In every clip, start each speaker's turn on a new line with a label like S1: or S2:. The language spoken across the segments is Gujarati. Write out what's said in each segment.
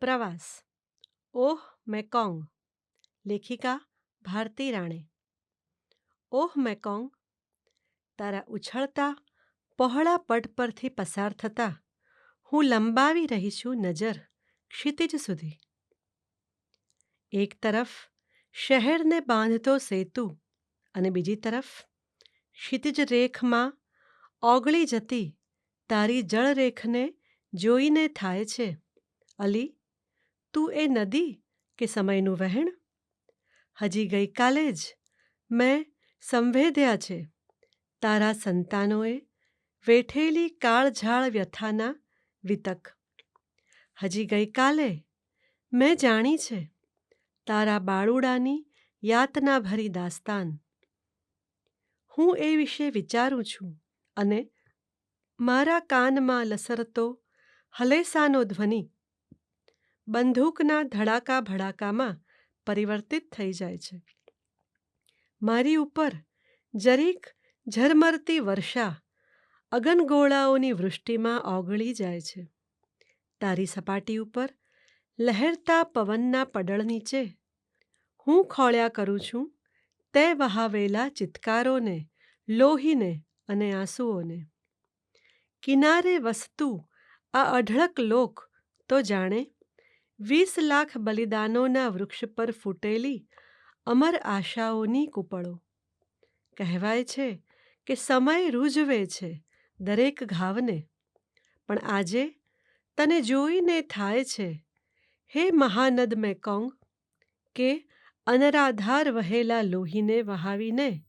S1: પ્રવાસ ઓહ મેકોંગ લેખિકા ભારતી રાણે ઓહ મેકોંગ તારા ઉછળતા પહોળા પટ પરથી પસાર થતાં, હું લંબાવી રહી છું નજર ક્ષિતિજ સુધી. એક તરફ શહેરને બાંધતો સેતુ અને બીજી તરફ ક્ષિતિજ રેખમાં ઓગળી જતી તારી જળરેખને જોઈને થાય છે અલી તું એ નદી કે સમયનું વહેણ? હજી ગઈકાલે જ મેં સંવેદ્યા છે. તારા સંતાનોએ વેઠેલી કાળઝાળ વ્યથાના વિતક. હજી ગઈકાલે મેં જાણી છે તારા બાળુડાની યાતનાભરી દાસ્તાન. હું એ વિશે વિચારું છું અને મારા કાનમાં લસરતો હલેસાનો ધ્વનિ બંદૂકના ધડાકા ભડાકામાં પરિવર્તિત થઈ જાય છે. મારી ઉપર જરીક ઝરમરતી વર્ષા અગનગોળાઓની વૃષ્ટિમાં ઓગળી જાય છે. તારી સપાટી ઉપર લહેરતા પવનના પડળ નીચે હું ખોળ્યા કરું છું તે વહાવેલા ચિત્કારોને, લોહીને અને આંસુઓને. કિનારે વસતું આ અઢળક લોક તો જાણે વીસ લાખ બલિદાનોના વૃક્ષ પર ફૂટેલી અમર આશાઓની કૂપળો. કહેવાય છે કે સમય રૂજવે છે દરેક ઘાવને. પણ આજે તને જોઈને થાય છે, હે મહાનદ મેકોંગ, કે અનરાધાર વહેલા લોહીને વહાવીને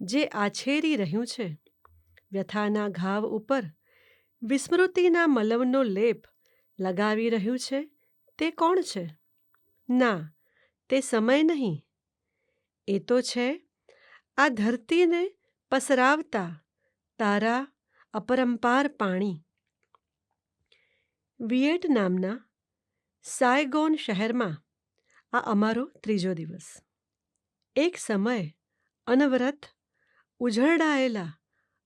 S1: જે આછેરી રહ્યું છે, વ્યથાના ઘાવ ઉપર વિસ્મૃતિના મલમનો લેપ લગાવી રહ્યું છે? તે કોણ છે? ના, તે સમય નહીં. એ તો છે. આ ધરતીને પસરાવતા તારા અપરંપાર પાણી. વિયેટનામના સાયગોન શહેરમાં આ અમારો ત્રીજો દિવસ. એક સમય અનવરત ઉઝરડાયેલા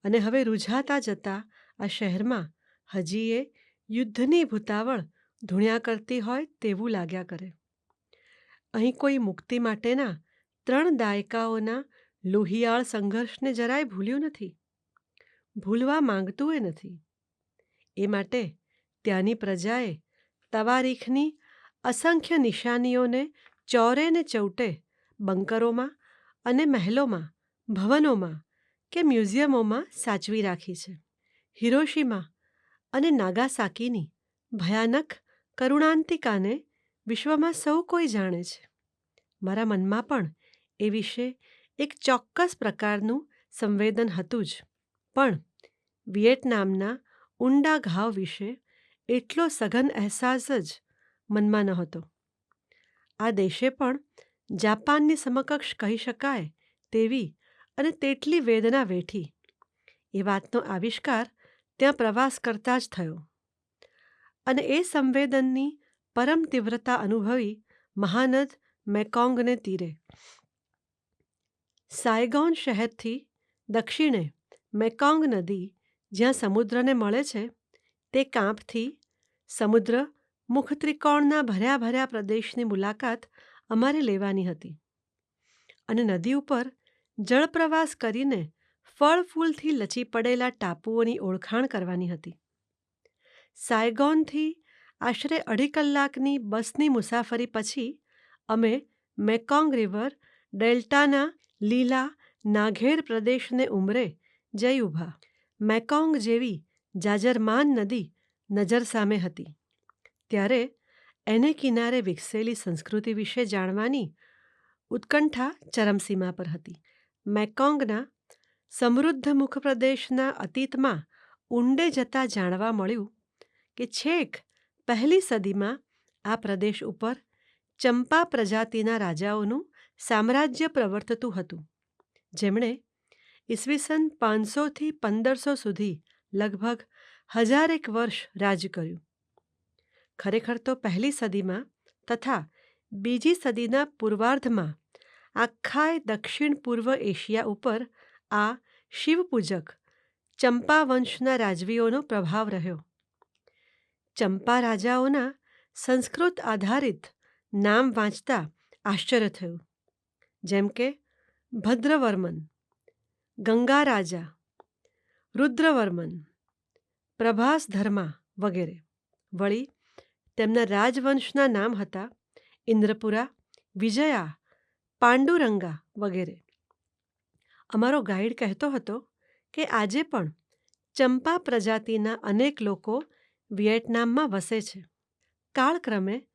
S1: અને હવે રૂઝાતા જતા આ શહેરમાં હજીએ યુદ્ધની ભૂતાવળ ધૂણ્યા કરતી હોય તેવું લાગ્યા કરે. અહીં કોઈ મુક્તિ માટેના ત્રણ દાયકાઓના લોહિયાળ સંઘર્ષને જરાય ભૂલ્યું નથી. ભૂલવા માંગતું એ નથી. એ માટે ત્યાંની પ્રજાએ તવારીખની અસંખ્ય નિશાનીઓને ચોરે ને ચૌટે બંકરોમાં અને મહેલોમાં, ભવનોમાં કે મ્યુઝિયમોમાં સાચવી રાખી છે. હિરોશીમા અને નાગાસાકીની ભયાનક કરુણાંતિકાને વિશ્વમાં સૌ કોઈ જાણે છે. મારા મનમાં પણ એ વિશે એક ચોક્કસ પ્રકારનું સંવેદન હતું જ. પણ વિયેટનામના ઊંડા ઘાવ વિશે એટલો સઘન અહેસાસ જ મનમાં નહોતો. આ દેશે પણ જાપાનની સમકક્ષ કહી શકાય તેવી અને તેટલી વેદના વેઠી. એ વાતનો આવિષ્કાર ત્યાં પ્રવાસ કરતાં જ થયો. અને એ સંવેદનની પરમ તીવ્રતા અનુભવી મહાનદ મેકોંગને તીરે. સાયગોન શહેરથી દક્ષિણે મેકોંગ નદી જ્યાં સમુદ્રને મળે છે, તે કાંપથી સમુદ્ર મુખ ત્રિકોણના ભર્યા ભર્યા પ્રદેશની મુલાકાત અમારે લેવાની હતી અને નદી ઉપર જળપ્રવાસ કરીને ફળ ફૂલથી લચી પડેલા ટાપુઓની ઓળખાણ કરવાની હતી. સાયગોનથી આશરે અઢી કલાકની બસની મુસાફરી પછી અમે મેકોંગ રિવર, ડેલ્ટાના લીલા નાઘેર પ્રદેશને ઉમરે જઈ ઊભા. મેકોંગ જેવી જાજરમાન નદી નજર સામે હતી. ત્યારે એને કિનારે વિકસેલી સંસ્કૃતિ વિશે જાણવાની ઉત્કંઠા ચરમસીમા પર હતી. મેકોંગના સમૃદ્ધ મુખપ્રદેશના અતીતમાં ઊંડે જતાં જાણવા મળ્યું કે છેક પહેલી સદીમાં આ પ્રદેશ ઉપર ચંપા પ્રજાતિના રાજાઓનું સામ્રાજ્ય પ્રવર્તતું હતું. જેમણે ઈસવીસન પાંચસોથી પંદરસો સુધી લગભગ હજારેક વર્ષ રાજ કર્યું. ખરેખર તો પહેલી સદીમાં તથા બીજી સદીના પૂર્વાર્ધમાં આખાય દક્ષિણ પૂર્વ એશિયા ઉપર આ શિવપૂજક ચંપા વંશના રાજવીઓનો પ્રભાવ રહ્યો. ચંપા રાજાઓના સંસ્કૃત આધારિત નામ વાંચતા આશ્ચર્ય થયું. જેમ કે, ભદ્રવર્મન, ગંગા રાજા, રુદ્રવર્મન, પ્રભાસ ધર્મા વગેરે. વળી, તેમના રાજવંશના નામ હતા ઇન્દ્રપુરા, વિજયા, પાંડુરંગા વગેરે. અમારો ગાઈડ કહેતો હતો કે આજે પણ ચંપા પ્રજાતિના અનેક લોકો વિયેટનામમાં વસે છે. કાળક્રમે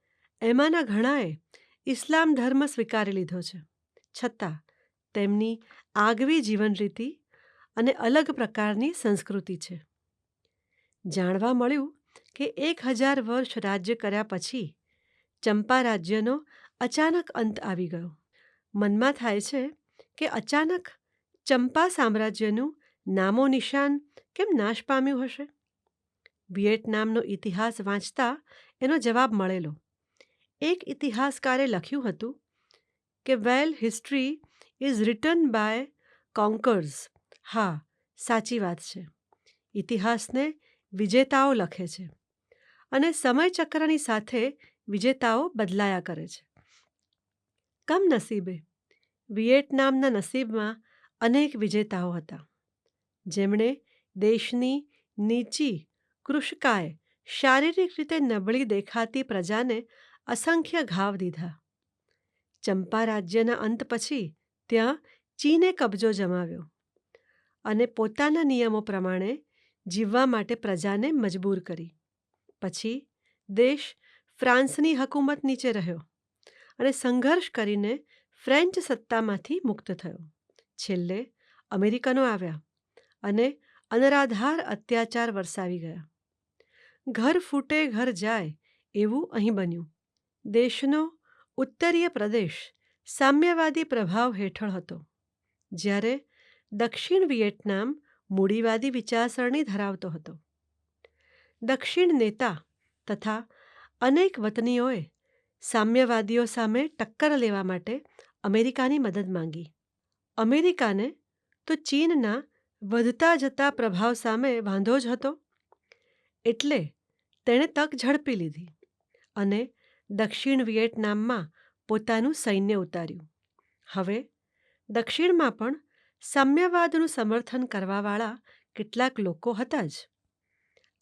S1: એમાંના ઘણાએ ઇસ્લામ ધર્મ સ્વીકારી લીધો છે. છતાં, તેમની આગવી જીવનરીતિ અને અલગ પ્રકારની સંસ્કૃતિ છે. જાણવા મળ્યું કે એક હજાર વર્ષ રાજ્ય કર્યા પછી ચંપા રાજ્યનો અચાનક અંત આવી ગયો. મનમાં થાય છે કે અચાનક ચંપા સામ્રાજ્યનું નામો નિશાન કેમ નાશ પામ્યું હશે? વિયેટનામનો ઇતિહાસ વાંચતા એનો જવાબ મળેલો. એક ઇતિહાસકારે લખ્યું હતું કે, well, history is written by conquerors. હા, સાચી વાત છે. ઇતિહાસને વિજેતાઓ લખે છે અને સમયચક્રની સાથે વિજેતાઓ બદલાયા કરે છે. કમનસીબે વિયેટનામના નસીબમાં અનેક વિજેતાઓ હતા, જેમણે દેશની નીચી કૃશકાય શારીરિક રીતે નબળી દેખાતી પ્રજાને અસંખ્ય ઘાવ દીધા. ચંપા રાજ્યના અંત પછી ત્યાં ચીને કબજો જમાવ્યો અને પોતાના નિયમો પ્રમાણે જીવવા માટે પ્રજાને મજબૂર કરી. પછી દેશ ફ્રાન્સની હકુમત નીચે રહ્યો અને સંઘર્ષ કરીને ફ્રેન્ચ સત્તામાંથી મુક્ત થયો. છેલ્લે અમેરિકનો આવ્યા અને અનરાધાર અત્યાચાર વરસાવી ગયા. ઘર ફૂટે, ઘર જાય, એવું અહીં બન્યું. દેશનો ઉત્તરીય પ્રદેશ સામ્યવાદી પ્રભાવ હેઠળ હતો. જ્યારે દક્ષિણ વિયેટનામ મૂડીવાદી વિચારસરણી ધરાવતો હતો. દક્ષિણ નેતા તથા અનેક વતનીઓએ સામ્યવાદીઓ સામે ટક્કર લેવા માટે અમેરિકાની મદદ માંગી. અમેરિકાને તો ચીનના વધતા જતા પ્રભાવ સામે વાંધો જ હતો. એટલે તેણે તક ઝડપી લીધી અને દક્ષિણ વિયેટનામમાં પોતાનું સૈન્ય ઉતાર્યું. હવે દક્ષિણમાં પણ સામ્યવાદનું સમર્થન કરવાવાળા કેટલાક લોકો હતા જ.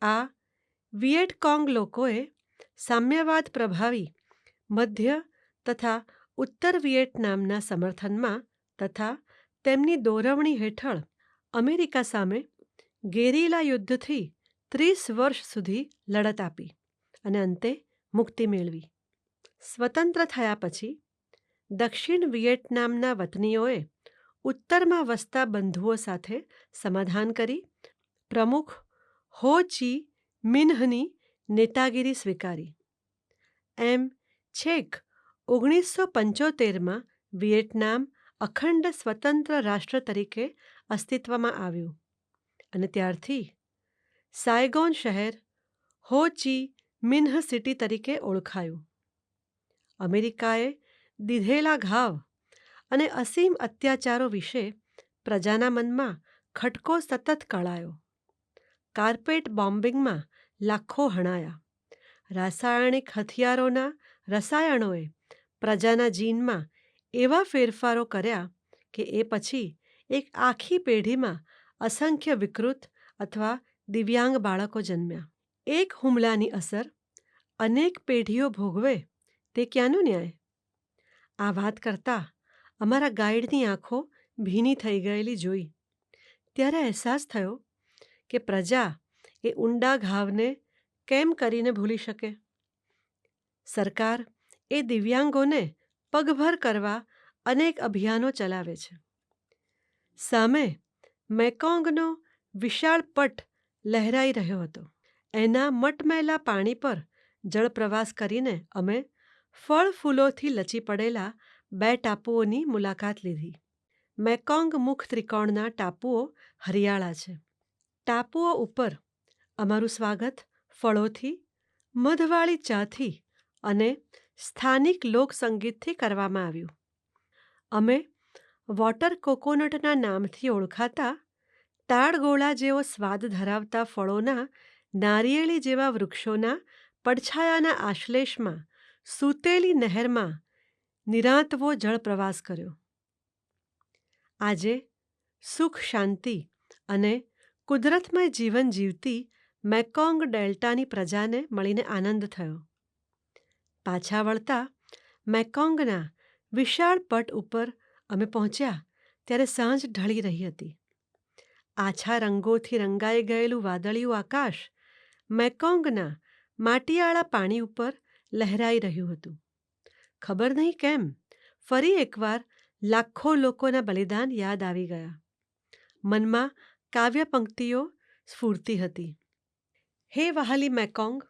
S1: આ વિયેટકોંગ લોકોએ સામ્યવાદ પ્રભાવી મધ્ય તથા ઉત્તર વિયેટનામના સમર્થનમાં તથા તેમની દોરવણી હેઠળ અમેરિકા સામે ગેરીલા યુદ્ધથી ત્રીસ વર્ષ સુધી લડત આપી અને અંતે મુક્તિ મેળવી. સ્વતંત્ર થયા પછી દક્ષિણ વિયેટનામના વતનીઓએ ઉત્તરમાં વસતા બંધુઓ સાથે સમાધાન કરી, પ્રમુખ હો ચી મિન્હની નેતાગીરી સ્વીકારી. એમ છેક ઓગણીસો પંચોતેરમાં વિયેટનામ અખંડ સ્વતંત્ર રાષ્ટ્ર તરીકે અસ્તિત્વમાં આવ્યું અને ત્યારથી સાયગોન શહેર હો ચી મિન્હ સિટી તરીકે ઓળખાયું. અમેરિકાએ દીધેલા ઘાવ અને અસીમ અત્યાચારો વિશે પ્રજાના મનમાં ખટકો સતત કળાયો. કાર્પેટ બોમ્બિંગમાં લાખો હણાયા. રાસાયણિક હથિયારોના રસાયણોએ પ્રજાના જીનમાં એવા ફેરફારો કર્યા કે એ પછી એક આખી પેઢીમાં અસંખ્ય વિકૃત અથવા દિવ્યાંગ બાળકો જન્મ્યા. એક હુમલાની અસર, અનેક પેઢીઓ ભોગવે, તે ક્યાંનો ન્યાય? આ વાત કરતાં અમારા ગાઈડની આંખો ભીની થઈ ગયેલી જોઈ. ત્યારે અહેસાસ થયો કે પ્રજા એ ઊંડા ઘાવને કેમ કરીને ભૂલી શકે? સરકાર એ દિવ્યાંગોને પગભર કરવા અનેક અભિયાનો ચલાવે છે. સામે મેકોંગનો વિશાળ પટ લહેરાઈ રહ્યો હતો. એના મટમેલા પાણી પર જળપ્રવાસ કરીને અમે ફળ ફૂલોથી લચી પડેલા બે ટાપુઓની મુલાકાત લીધી. મેકોંગ મુખ ત્રિકોણના ટાપુઓ હરિયાળા છે. ટાપુઓ ઉપર અમારું સ્વાગત ફળોથી, મધવાળી ચાથી અને સ્થાનિક લોકસંગીતથી કરવામાં આવ્યું. અમે વોટર કોકોનટના નામથી ઓળખાતા તાડગોળા જેવો સ્વાદ ધરાવતા ફળોના, નારિયેળી જેવા વૃક્ષોના, પડછાયાના આશ્લેષમાં, સૂતેલી નહેરમાં નિરાંતવો જળપ્રવાસ કર્યો. આજે સુખ શાંતિ અને કુદરતમય જીવન જીવતી મેકોંગ ડેલ્ટાની પ્રજાને મળીને આનંદ થયો. પાછા વળતા મેકોંગના વિશાળ પટ ઉપર અમે પહોંચ્યા ત્યારે સાંજ ઢળી રહી હતી. આછા રંગોથી રંગાઈ ગયેલું વાદળિયું આકાશ મેકોંગના માટીયાળા પાણી ઉપર લહેરાઈ રહ્યું હતું. ખબર નહીં કેમ, ફરી એકવાર લાખો લોકોના બલિદાન યાદ આવી ગયા. મનમાં કાવ્ય પંક્તિઓ સ્ફૂર્તિ હતી. હે વહાલી મેકોંગ,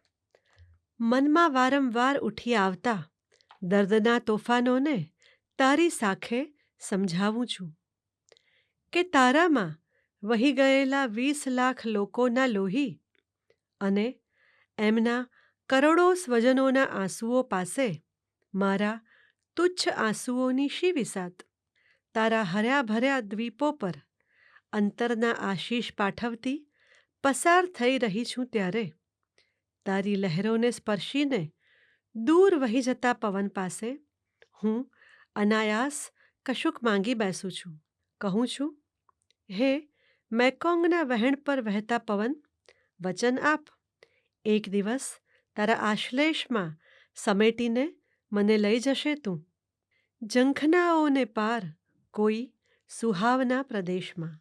S1: મનમાં વારંવાર ઉઠી આવતા દર્દના તોફાનોને તારી સાખે સમજાવું છું કે તારામાં વહી ગયેલા વીસ લાખ લોકોના લોહી અને એમના કરોડો સ્વજનોના આંસુઓ પાસે મારા તુચ્છ આંસુઓની શી વિસાત? તારા હર્યા ભર્યા દ્વીપો પર અંતરના આશીષ પાઠવતી, પસાર થઈ રહી છું ત્યારે. તારી લહેરોને સ્પર્શીને દૂર વહી જતા પવન પાસે હું અનાયાસ કશુંક માંગી બેસું છું. કહું છું, હે મેકોંગના વહેણ પર વહેતા પવન વચન આપ એક દિવસ તારા આશ્લેષમાં સમેટીને મને લઈ જશે તું ઝંખનાઓને પાર કોઈ સુહાવના પ્રદેશમાં